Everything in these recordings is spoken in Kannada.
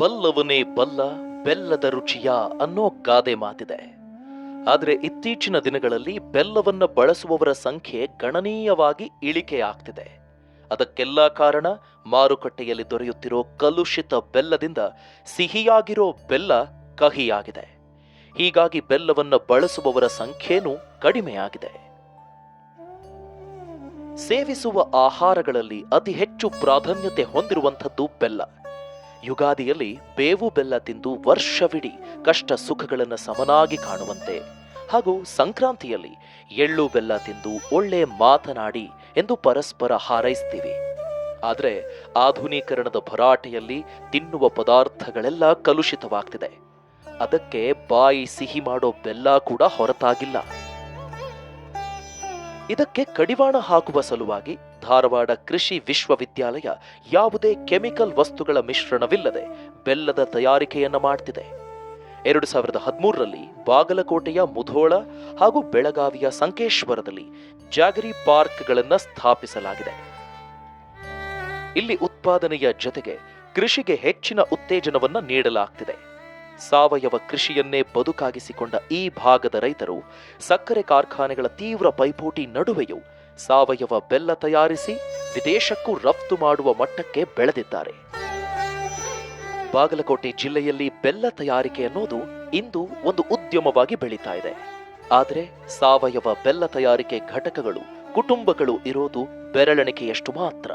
ಬಲ್ಲವನೇ ಬಲ್ಲ ಬೆಲ್ಲದ ರುಚಿಯ ಅನ್ನೋ ಗಾದೆ ಮಾತಿದೆ. ಆದರೆ ಇತ್ತೀಚಿನ ದಿನಗಳಲ್ಲಿ ಬೆಲ್ಲವನ್ನು ಬಳಸುವವರ ಸಂಖ್ಯೆ ಗಣನೀಯವಾಗಿ ಇಳಿಕೆಯಾಗ್ತಿದೆ. ಅದಕ್ಕೆಲ್ಲ ಕಾರಣ ಮಾರುಕಟ್ಟೆಯಲ್ಲಿ ದೊರೆಯುತ್ತಿರೋ ಕಲುಷಿತ ಬೆಲ್ಲದಿಂದ ಸಿಹಿಯಾಗಿರೋ ಬೆಲ್ಲ ಕಹಿಯಾಗಿದೆ. ಹೀಗಾಗಿ ಬೆಲ್ಲವನ್ನು ಬಳಸುವವರ ಸಂಖ್ಯೆನೂ ಕಡಿಮೆಯಾಗಿದೆ. ಸೇವಿಸುವ ಆಹಾರಗಳಲ್ಲಿ ಅತಿ ಹೆಚ್ಚು ಪ್ರಾಧಾನ್ಯತೆ ಹೊಂದಿರುವಂಥದ್ದು ಬೆಲ್ಲ. ಯುಗಾದಿಯಲ್ಲಿ ಬೇವು ಬೆಲ್ಲ ತಿಂದು ವರ್ಷವಿಡೀ ಕಷ್ಟ ಸುಖಗಳನ್ನು ಸಮನಾಗಿ ಕಾಣುವಂತೆ. ಹಾಗೂ ಸಂಕ್ರಾಂತಿಯಲ್ಲಿ ಎಳ್ಳು ಬೆಲ್ಲ ತಿಂದು ಒಳ್ಳೆ ಮಾತನಾಡಿ ಎಂದು ಪರಸ್ಪರ ಹಾರೈಸ್ತೀವಿ. ಆದರೆ ಆಧುನೀಕರಣದ ಭರಾಟೆಯಲ್ಲಿ ತಿನ್ನುವ ಪದಾರ್ಥಗಳೆಲ್ಲ ಕಲುಷಿತವಾಗ್ತಿದೆ. ಅದಕ್ಕೆ ಬಾಯಿ ಸಿಹಿ ಮಾಡೋ ಬೆಲ್ಲ ಕೂಡ ಹೊರತಾಗಿಲ್ಲ. ಇದಕ್ಕೆ ಕಡಿವಾಣ ಹಾಕುವ ಸಲುವಾಗಿ ಧಾರವಾಡ ಕೃಷಿ ವಿಶ್ವವಿದ್ಯಾಲಯ ಯಾವುದೇ ಕೆಮಿಕಲ್ ವಸ್ತುಗಳ ಮಿಶ್ರಣವಿಲ್ಲದೆ ಬೆಲ್ಲದ ತಯಾರಿಕೆಯನ್ನ ಮಾಡ್ತಿದೆ. ಎರಡು ಸಾವಿರದ ಹದಿಮೂರರಲ್ಲಿ ಬಾಗಲಕೋಟೆಯ ಮುಧೋಳ ಹಾಗೂ ಬೆಳಗಾವಿಯ ಸಂಕೇಶ್ವರದಲ್ಲಿ ಜಾಗರಿ ಪಾರ್ಕ್ಗಳನ್ನು ಸ್ಥಾಪಿಸಲಾಗಿದೆ. ಇಲ್ಲಿ ಉತ್ಪಾದನೆಯ ಜೊತೆಗೆ ಕೃಷಿಗೆ ಹೆಚ್ಚಿನ ಉತ್ತೇಜನವನ್ನು ನೀಡಲಾಗ್ತಿದೆ. ಸಾವಯವ ಕೃಷಿಯನ್ನೇ ಬದುಕಾಗಿಸಿಕೊಂಡ ಈ ಭಾಗದ ರೈತರು ಸಕ್ಕರೆ ಕಾರ್ಖಾನೆಗಳ ತೀವ್ರ ಪೈಪೋಟಿ ನಡುವೆಯೂ ಸಾವಯವ ಬೆಲ್ಲ ತಯಾರಿಸಿ ವಿದೇಶಕ್ಕೂ ರಫ್ತು ಮಾಡುವ ಮಟ್ಟಕ್ಕೆ ಬೆಳೆದಿದ್ದಾರೆ. ಬಾಗಲಕೋಟೆ ಜಿಲ್ಲೆಯಲ್ಲಿ ಬೆಲ್ಲ ತಯಾರಿಕೆ ಅನ್ನೋದು ಇಂದು ಒಂದು ಉದ್ಯಮವಾಗಿ ಬೆಳೀತಾ ಇದೆ. ಆದರೆ ಸಾವಯವ ಬೆಲ್ಲ ತಯಾರಿಕೆ ಘಟಕಗಳು, ಕುಟುಂಬಗಳು ಇರೋದು ಬೆರಳೆಣಿಕೆಯಷ್ಟು ಮಾತ್ರ.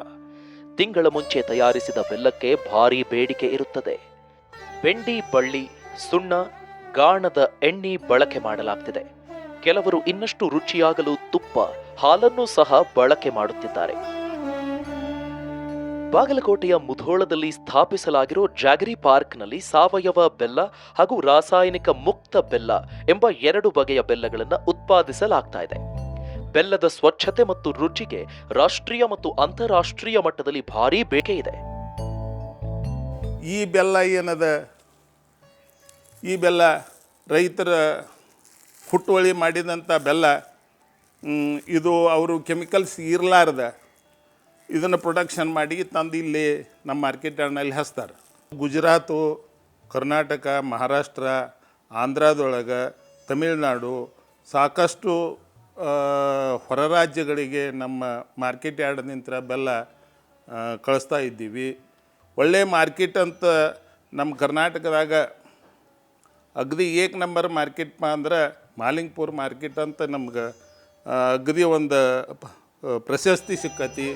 ತಿಂಗಳ ಮುಂಚೆ ತಯಾರಿಸಿದ ಬೆಲ್ಲಕ್ಕೆ ಭಾರೀ ಬೇಡಿಕೆ ಇರುತ್ತದೆ. ಬೆಂಡಿ, ಬಳ್ಳಿ, ಸುಣ್ಣ, ಗಾಣದ ಎಣ್ಣೆ ಬಳಕೆ ಮಾಡಲಾಗ್ತಿದೆ. ಕೆಲವರು ಇನ್ನಷ್ಟು ರುಚಿಯಾಗಲು ತುಪ್ಪ ಹಾಲನ್ನು ಸಹ ಬಳಕೆ ಮಾಡುತ್ತಿದ್ದಾರೆ. ಬಾಗಲಕೋಟೆಯ ಮುಧೋಳದಲ್ಲಿ ಸ್ಥಾಪಿಸಲಾಗಿರೋ ಜಾಗರಿ ಪಾರ್ಕ್ನಲ್ಲಿ ಸಾವಯವ ಬೆಲ್ಲ ಹಾಗೂ ರಾಸಾಯನಿಕ ಮುಕ್ತ ಬೆಲ್ಲ ಎಂಬ ಎರಡು ಬಗೆಯ ಬೆಲ್ಲಗಳನ್ನು ಉತ್ಪಾದಿಸಲಾಗ್ತಾ ಇದೆ. ಬೆಲ್ಲದ ಸ್ವಚ್ಛತೆ ಮತ್ತು ರುಚಿಗೆ ರಾಷ್ಟ್ರೀಯ ಮತ್ತು ಅಂತಾರಾಷ್ಟ್ರೀಯ ಮಟ್ಟದಲ್ಲಿ ಭಾರೀ ಬೇಕೆ ಇದೆ. ಈ ಬೆಲ್ಲ ಏನದ? ಈ ಬೆಲ್ಲ ರೈತರ ಹುಟ್ಟುವಳಿ ಮಾಡಿದಂಥ ಬೆಲ್ಲ ಇದು ಅವರು ಕೆಮಿಕಲ್ಸ್ ಇರಲಾರ್ದ. ಇದನ್ನು ಪ್ರೊಡಕ್ಷನ್ ಮಾಡಿ ತಂದು ಇಲ್ಲಿ ನಮ್ಮ ಮಾರ್ಕೆಟ್ ಯಾರ್ಡ್ನಲ್ಲಿ ಹಚ್ತಾರೆ. ಗುಜರಾತು, ಕರ್ನಾಟಕ, ಮಹಾರಾಷ್ಟ್ರ, ಆಂಧ್ರದೊಳಗೆ, ತಮಿಳುನಾಡು ಸಾಕಷ್ಟು ಹೊರ ರಾಜ್ಯಗಳಿಗೆ ನಮ್ಮ ಮಾರ್ಕೆಟ್ ಯಾರ್ಡ್ ನಿಂತರ ಬೆಲ್ಲ ಕಳಿಸ್ತಾ ಇದ್ದೀವಿ. ಒಳ್ಳೆ ಮಾರ್ಕೆಟ್ ಅಂತ ನಮ್ಮ ಕರ್ನಾಟಕದಾಗ ಅಗದಿ ಏಕ್ ನಂಬರ್ ಮಾರ್ಕೆಟ್ ಅಂದ್ರೆ ಮಾಲಿಂಗ್ಪುರ್ ಮಾರ್ಕೆಟ್ ಅಂತ ನಮ್ಗೆ ಅಗದಿ ಒಂದು ಪ್ರಶಸ್ತಿ ಸಿಕ್ಕತಿ.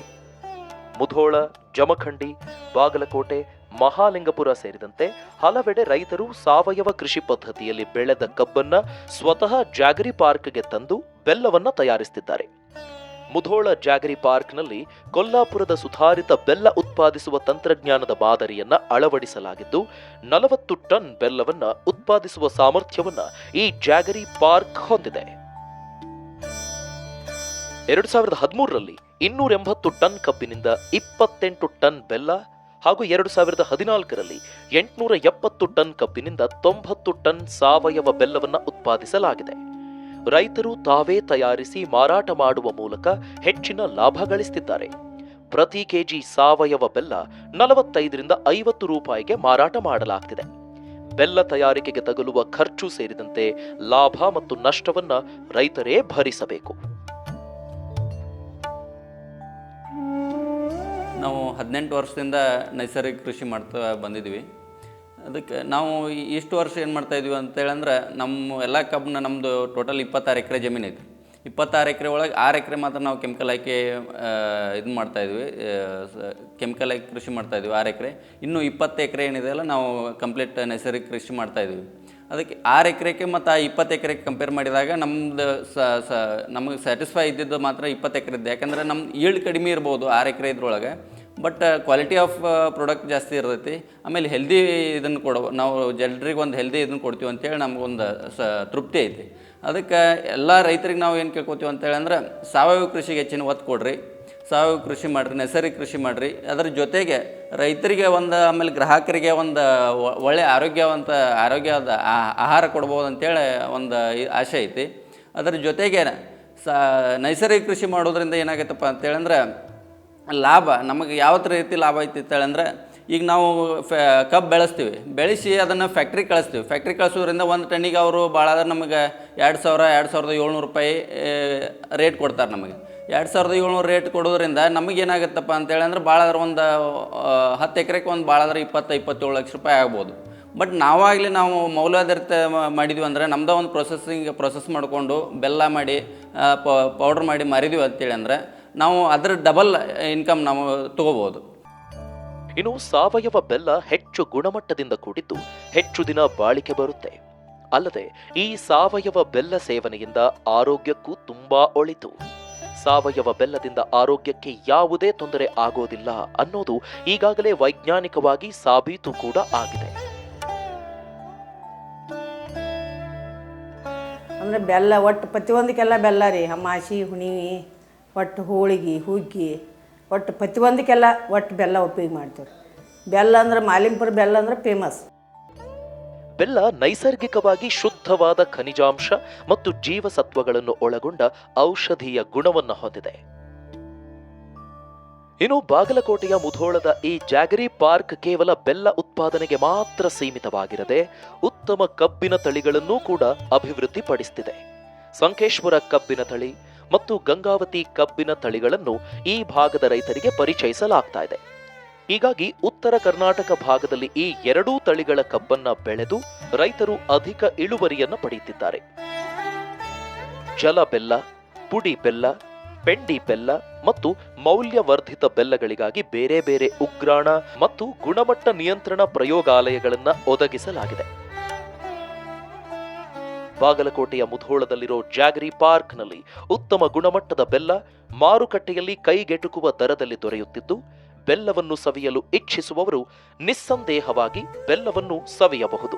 ಮುಧೋಳ, ಜಮಖಂಡಿ, ಬಾಗಲಕೋಟೆ, ಮಹಾಲಿಂಗಪುರ ಸೇರಿದಂತೆ ಹಲವೆಡೆ ರೈತರು ಸಾವಯವ ಕೃಷಿ ಪದ್ಧತಿಯಲ್ಲಿ ಬೆಳೆದ ಕಬ್ಬನ್ನ ಸ್ವತಃ ಜಾಗರಿ ಪಾರ್ಕ್ಗೆ ತಂದು ಬೆಲ್ಲವನ್ನ ತಯಾರಿಸುತ್ತಿದ್ದಾರೆ ಮುಧೋಳ ಜಾಗರಿ ಪಾರ್ಕ್ನಲ್ಲಿ ಕೊಲ್ಲಾಪುರದ ಸುಧಾರಿತ ಬೆಲ್ಲ ಉತ್ಪಾದಿಸುವ ತಂತ್ರಜ್ಞಾನದ ಮಾದರಿಯನ್ನ ಅಳವಡಿಸಲಾಗಿದ್ದು, ನಲವತ್ತು ಟನ್ ಬೆಲ್ಲವನ್ನ ಉತ್ಪಾದಿಸುವ ಸಾಮರ್ಥ್ಯವನ್ನ ಈ ಜಾಗರಿ ಪಾರ್ಕ್ ಹೊಂದಿದೆ. ಎರಡು ಸಾವಿರದ ಹದಿಮೂರರಲ್ಲಿ ಇನ್ನೂರ ಎಂಬತ್ತು ಟನ್ ಕಬ್ಬಿನಿಂದ ಇಪ್ಪತ್ತೆಂಟು ಟನ್ ಬೆಲ್ಲ ಹಾಗೂ ಎರಡು ಸಾವಿರದ ಹದಿನಾಲ್ಕರಲ್ಲಿ ಎಂಟುನೂರ ಎಪ್ಪತ್ತು ಟನ್ ಕಬ್ಬಿನಿಂದ ತೊಂಬತ್ತು ಟನ್ ಸಾವಯವ ಬೆಲ್ಲವನ್ನು ಉತ್ಪಾದಿಸಲಾಗಿದೆ. ರೈತರು ತಾವೇ ತಯಾರಿಸಿ ಮಾರಾಟ ಮಾಡುವ ಮೂಲಕ ಹೆಚ್ಚಿನ ಲಾಭ ಗಳಿಸುತ್ತಿದ್ದಾರೆ ಪ್ರತಿ ಕೆಜಿ ಸಾವಯವ ಬೆಲ್ಲ ನಲವತ್ತೈದರಿಂದ ಐವತ್ತು ರೂಪಾಯಿಗೆ ಮಾರಾಟ ಮಾಡಲಾಗ್ತಿದೆ. ಬೆಲ್ಲ ತಯಾರಿಕೆಗೆ ತಗಲುವ ಖರ್ಚು ಸೇರಿದಂತೆ ಲಾಭ ಮತ್ತು ನಷ್ಟವನ್ನು ರೈತರೇ ಭರಿಸಬೇಕು. ನಾವು ಹದಿನೆಂಟು ವರ್ಷದಿಂದ ನೈಸರ್ಗಿಕ ಕೃಷಿ ಮಾಡ್ತಾ ಬಂದಿದ್ವಿ ಅದಕ್ಕೆ ನಾವು ಇಷ್ಟು ವರ್ಷ ಏನು ಮಾಡ್ತಾ ಇದ್ವಿ ಅಂತೇಳಂದ್ರೆ ನಮ್ಮ ಎಲ್ಲ ಕಬ್ಬನ್ನ ನಮ್ಮದು ಟೋಟಲ್ ಇಪ್ಪತ್ತಾರು ಎಕರೆ ಜಮೀನು ಐತಿ. ಇಪ್ಪತ್ತಾರು ಎಕರೆ ಒಳಗೆ ಆರು ಎಕರೆ ಮಾತ್ರ ನಾವು ಕೆಮಿಕಲ್ ಹಾಕಿ ಇದು ಮಾಡ್ತಾಯಿದ್ವಿ ಕೆಮಿಕಲ್ ಹಾಕಿ ಕೃಷಿ ಮಾಡ್ತಾಯಿದ್ವಿ ಆರು ಎಕರೆ. ಇನ್ನು ಇಪ್ಪತ್ತು ಎಕರೆ ಏನಿದೆಯಲ್ಲ ನಾವು ಕಂಪ್ಲೀಟ್ ನೈಸರ್ಗಿಕ ಕೃಷಿ ಮಾಡ್ತಾಯಿದ್ವಿ ಅದಕ್ಕೆ ಆರು ಎಕರೆಗೆ ಮತ್ತು ಆ ಇಪ್ಪತ್ತು ಎಕರೆಗೆ ಕಂಪೇರ್ ಮಾಡಿದಾಗ ನಮ್ಮದು ಸ ಸ, ನಮಗೆ ಸ್ಯಾಟಿಸ್ಫೈ ಇದ್ದಿದ್ದು ಮಾತ್ರ ಇಪ್ಪತ್ತು ಎಕರೆ ಇದ್ದು ಯಾಕಂದರೆ ನಮ್ಮ ಈಲ್ಡ್ ಕಡಿಮೆ ಇರ್ಬೋದು ಆರು ಎಕರೆ ಇದ್ರೊಳಗೆ. ಬಟ್ ಕ್ವಾಲಿಟಿ ಆಫ್ ಪ್ರಾಡಕ್ಟ್ ಜಾಸ್ತಿ ಇರ್ತೈತಿ. ಆಮೇಲೆ ಹೆಲ್ದಿ ಇದನ್ನು ಕೊಡೋ, ನಾವು ಜನರಿಗೆ ಒಂದು ಹೆಲ್ದಿ ಇದನ್ನು ಕೊಡ್ತೀವಿ ಅಂತೇಳಿ ನಮಗೊಂದು, ಸ, ತೃಪ್ತಿ ಐತಿ. ಅದಕ್ಕೆ ಎಲ್ಲ ರೈತರಿಗೆ ನಾವು ಏನು ಕೇಳ್ಕೊತೀವಿ ಅಂತೇಳಿ ಅಂದ್ರೆ, ಸಾವಯವ ಕೃಷಿಗೆ ಹೆಚ್ಚಿನ ಒತ್ತು ಕೊಡ್ರಿ. ಸಾವಯವ ಕೃಷಿ ಮಾಡಿರಿ, ನೈಸರ್ಗಿಕ ಕೃಷಿ ಮಾಡಿರಿ. ಅದರ ಜೊತೆಗೆ ರೈತರಿಗೆ ಒಂದು, ಆಮೇಲೆ ಗ್ರಾಹಕರಿಗೆ ಒಂದು ಒಳ್ಳೆಯ ಒಳ್ಳೆ ಆರೋಗ್ಯವಂತ, ಆರೋಗ್ಯದ ಆಹಾರ ಕೊಡ್ಬೋದು ಅಂತೇಳಿ ಒಂದು ಆಶೆ ಐತಿ. ಅದರ ಜೊತೆಗೆ ಸಾ, ನೈಸರ್ಗಿಕ ಕೃಷಿ ಮಾಡೋದ್ರಿಂದ ಏನಾಗೈತಪ್ಪ ಅಂತೇಳಂದ್ರೆ ಲಾಭ, ನಮಗೆ ಯಾವ ರೀತಿ ಲಾಭ ಐತಿ ಅಂತೇಳಂದ್ರೆ ಈಗ ನಾವು ಫ್ಯಾ ಕಬ್ಬು ಬೆಳೆಸ್ತೀವಿ. ಬೆಳೆಸಿ ಅದನ್ನು ಫ್ಯಾಕ್ಟ್ರಿ ಕಳಿಸ್ತೀವಿ. ಫ್ಯಾಕ್ಟ್ರಿ ಕಳಿಸೋದ್ರಿಂದ ಒಂದು ಟನ್ನಿಗೆ ಅವರು ಭಾಳ ಆದ್ರೆ ನಮಗೆ ಎರಡು ಸಾವಿರ, ಎರಡು ಸಾವಿರದ ಏಳ್ನೂರು ರೂಪಾಯಿ ರೇಟ್ ಕೊಡ್ತಾರೆ ನಮಗೆ. ಎರಡು ಸಾವಿರದ ಏಳ್ನೂರು ರೇಟ್ ಕೊಡೋದ್ರಿಂದ ನಮಗೇನಾಗುತ್ತಪ್ಪ ಅಂತೇಳಿ ಅಂದ್ರೆ ಭಾಳ ಆದ್ರೆ ಒಂದು ಹತ್ತು ಎಕರೆಗೆ ಒಂದು ಭಾಳ ಆದ್ರೆ ಇಪ್ಪತ್ತು, ಇಪ್ಪತ್ತೇಳು ಲಕ್ಷ ರೂಪಾಯಿ ಆಗ್ಬೋದು. ಬಟ್ ನಾವಾಗಲಿ ನಾವು ಮೌಲ್ಯಾಧಾರಿತ ಮಾಡಿದ್ವಿ ಅಂದರೆ ನಮ್ಮದೇ ಒಂದು ಪ್ರೊಸೆಸಿಂಗ್ ಪ್ರೊಸೆಸ್ ಮಾಡಿಕೊಂಡು ಬೆಲ್ಲ ಮಾಡಿ ಪೌಡ್ರ್ ಮಾಡಿ ಮಾರಿದ್ವಿ ಅಂತೇಳಿ ಅಂದರೆ ನಾವು ಅದರ ಡಬಲ್ ಇನ್ಕಮ್ ನಾವು ತಗೋಬಹುದು ಇನ್ನು ಸಾವಯವ ಬೆಲ್ಲ ಹೆಚ್ಚು ಗುಣಮಟ್ಟದಿಂದ ಕೂಡಿದ್ದು ಹೆಚ್ಚು ದಿನ ಬಾಳಿಕೆ ಬರುತ್ತೆ. ಅಲ್ಲದೆ ಈ ಸಾವಯವ ಬೆಲ್ಲ ಸೇವನೆಯಿಂದ ಆರೋಗ್ಯಕ್ಕೂ ತುಂಬಾ ಒಳಿತು. ಸಾವಯವ ಬೆಲ್ಲದಿಂದ ಆರೋಗ್ಯಕ್ಕೆ ಯಾವುದೇ ತೊಂದರೆ ಆಗೋದಿಲ್ಲ ಅನ್ನೋದು ಈಗಾಗಲೇ ವೈಜ್ಞಾನಿಕವಾಗಿ ಸಾಬೀತು ಕೂಡ ಆಗಿದೆ. ಅಂದರೆ ಬೆಲ್ಲ ಒಟ್ಟು ಪ್ರತಿಯೊಂದಕ್ಕೆಲ್ಲ ಬೆಲ್ಲ ರೀ ಅಮಾಸಿ ಹುಣಿವಿ ಒಟ್ಟು ಹೋಳಿಗೆ, ಹುಗ್ಗಿ, ಒಟ್ಟು ಪ್ರತಿಯೊಂದಕ್ಕೆಲ್ಲ ಒಟ್ಟು ಬೆಲ್ಲ ಉಪಯೋಗ ಮಾಡ್ತೀವಿ ಬೆಲ್ಲ ಅಂದ್ರೆ ಮಾಲಿಂಪುರ ಬೆಲ್ಲ ಅಂದ್ರೆ ಫೇಮಸ್ ಬೆಲ್ಲ ನೈಸರ್ಗಿಕವಾಗಿ ಶುದ್ಧವಾದ ಖನಿಜಾಂಶ ಮತ್ತು ಜೀವಸತ್ವಗಳನ್ನು ಒಳಗೊಂಡ ಔಷಧೀಯ ಗುಣವನ್ನು ಹೊಂದಿದೆ. ಇನ್ನು ಬಾಗಲಕೋಟೆಯ ಮುಧೋಳದ ಈ ಜಾಗರಿ ಪಾರ್ಕ್ ಕೇವಲ ಬೆಲ್ಲ ಉತ್ಪಾದನೆಗೆ ಮಾತ್ರ ಸೀಮಿತವಾಗಿರದೆ ಉತ್ತಮ ಕಬ್ಬಿನ ತಳಿಗಳನ್ನೂ ಕೂಡ ಅಭಿವೃದ್ಧಿಪಡಿಸುತ್ತಿದೆ ಸಂಕೇಶ್ವರ ಕಬ್ಬಿನ ತಳಿ ಮತ್ತು ಗಂಗಾವತಿ ಕಬ್ಬಿನ ತಳಿಗಳನ್ನು ಈ ಭಾಗದ ರೈತರಿಗೆ ಪರಿಚಯಿಸಲಾಗ್ತಾ ಇದೆ. ಹೀಗಾಗಿ ಉತ್ತರ ಕರ್ನಾಟಕ ಭಾಗದಲ್ಲಿ ಈ ಎರಡೂ ತಳಿಗಳ ಕಬ್ಬನ್ನ ಬೆಳೆದು ರೈತರು ಅಧಿಕ ಇಳುವರಿಯನ್ನು ಪಡೆಯುತ್ತಿದ್ದಾರೆ. ಜಲ ಬೆಲ್ಲ, ಪುಡಿ ಬೆಲ್ಲ ಪೆಂಡಿ ಬೆಲ್ಲ ಮತ್ತು ಮೌಲ್ಯವರ್ಧಿತ ಬೆಲ್ಲಗಳಿಗಾಗಿ ಬೇರೆ ಬೇರೆ ಉಗ್ರಾಣ ಮತ್ತು ಗುಣಮಟ್ಟ ನಿಯಂತ್ರಣ ಪ್ರಯೋಗಾಲಯಗಳನ್ನು ಒದಗಿಸಲಾಗಿದೆ. ಬಾಗಲಕೋಟೆಯ ಮುಧೋಳದಲ್ಲಿರೋ ಜಾಗರಿ ಪಾರ್ಕ್ನಲ್ಲಿ ಉತ್ತಮ ಗುಣಮಟ್ಟದ ಬೆಲ್ಲ ಮಾರುಕಟ್ಟೆಯಲ್ಲಿ ಕೈಗೆಟುಕುವ ದರದಲ್ಲಿ ದೊರೆಯುತ್ತಿದ್ದು, ಬೆಲ್ಲವನ್ನು ಸವಿಯಲು ಇಚ್ಛಿಸುವವರು ನಿಸ್ಸಂದೇಹವಾಗಿ ಬೆಲ್ಲವನ್ನು ಸವಿಯಬಹುದು.